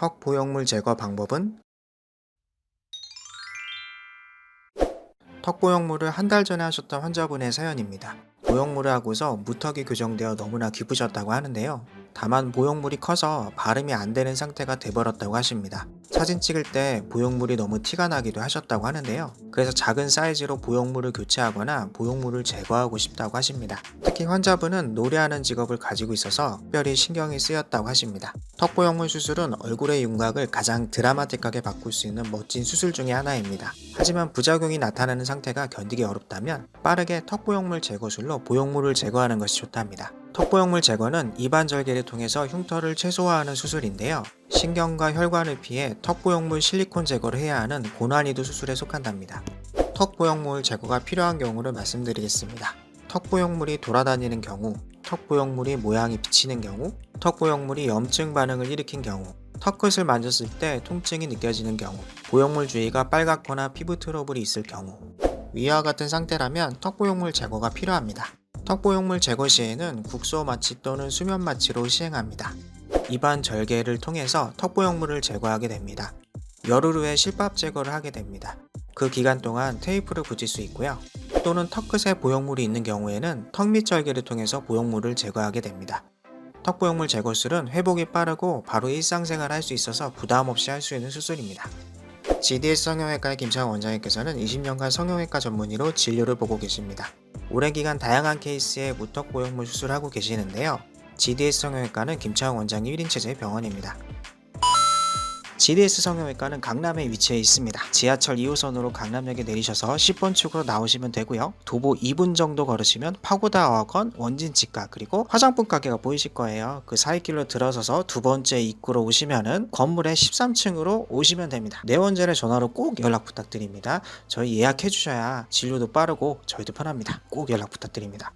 턱 보형물 제거 방법은 턱 보형물을 한 달 전에 하셨던 환자분의 사연입니다. 보형물을 하고서 무턱이 교정되어 너무나 기쁘셨다고 하는데요. 다만 보형물이 커서 발음이 안 되는 상태가 돼버렸다고 하십니다. 사진 찍을 때 보형물이 너무 티가 나기도 하셨다고 하는데요. 그래서 작은 사이즈로 보형물을 교체하거나 보형물을 제거하고 싶다고 하십니다. 특히 환자분은 노래하는 직업을 가지고 있어서 특별히 신경이 쓰였다고 하십니다. 턱 보형물 수술은 얼굴의 윤곽을 가장 드라마틱하게 바꿀 수 있는 멋진 수술 중의 하나입니다. 하지만 부작용이 나타나는 상태가 견디기 어렵다면 빠르게 턱 보형물 제거술로 보형물을 제거하는 것이 좋답니다. 턱보형물 제거는 입안 절개를 통해서 흉터를 최소화하는 수술인데요. 신경과 혈관을 피해 턱보형물 실리콘 제거를 해야 하는 고난이도 수술에 속한답니다. 턱보형물 제거가 필요한 경우를 말씀드리겠습니다. 턱보형물이 돌아다니는 경우, 턱보형물이 모양이 비치는 경우, 턱보형물이 염증 반응을 일으킨 경우, 턱끝을 만졌을 때 통증이 느껴지는 경우, 보형물 주위가 빨갛거나 피부 트러블이 있을 경우, 위와 같은 상태라면 턱보형물 제거가 필요합니다. 턱보형물 제거 시에는 국소 마취 또는 수면 마취로 시행합니다. 입안 절개를 통해서 턱보형물을 제거하게 됩니다. 열흘 후에 실밥 제거를 하게 됩니다. 그 기간 동안 테이프를 붙일 수 있고요. 또는 턱끝에 보형물이 있는 경우에는 턱 밑 절개를 통해서 보형물을 제거하게 됩니다. 턱보형물 제거술은 회복이 빠르고 바로 일상생활 할 수 있어서 부담 없이 할 수 있는 수술입니다. GDS 성형외과의 김창원 원장님께서는 20년간 성형외과 전문의로 진료를 보고 계십니다. 오랜 기간 다양한 케이스의 무턱 보형물 수술하고 계시는데요. GDS 성형외과는 김창원 원장이 1인 체제 병원입니다. GDS 성형외과는 강남에 위치해 있습니다. 지하철 2호선으로 강남역에 내리셔서 10번 출구로 나오시면 되고요. 도보 2분 정도 걸으시면 파고다 어건 원진 치과 그리고 화장품 가게가 보이실 거예요. 그 사이길로 들어서서 두 번째 입구로 오시면은 건물의 13층으로 오시면 됩니다. 내원전에 전화로 꼭 연락 부탁드립니다. 저희 예약해 주셔야 진료도 빠르고 저희도 편합니다. 꼭 연락 부탁드립니다.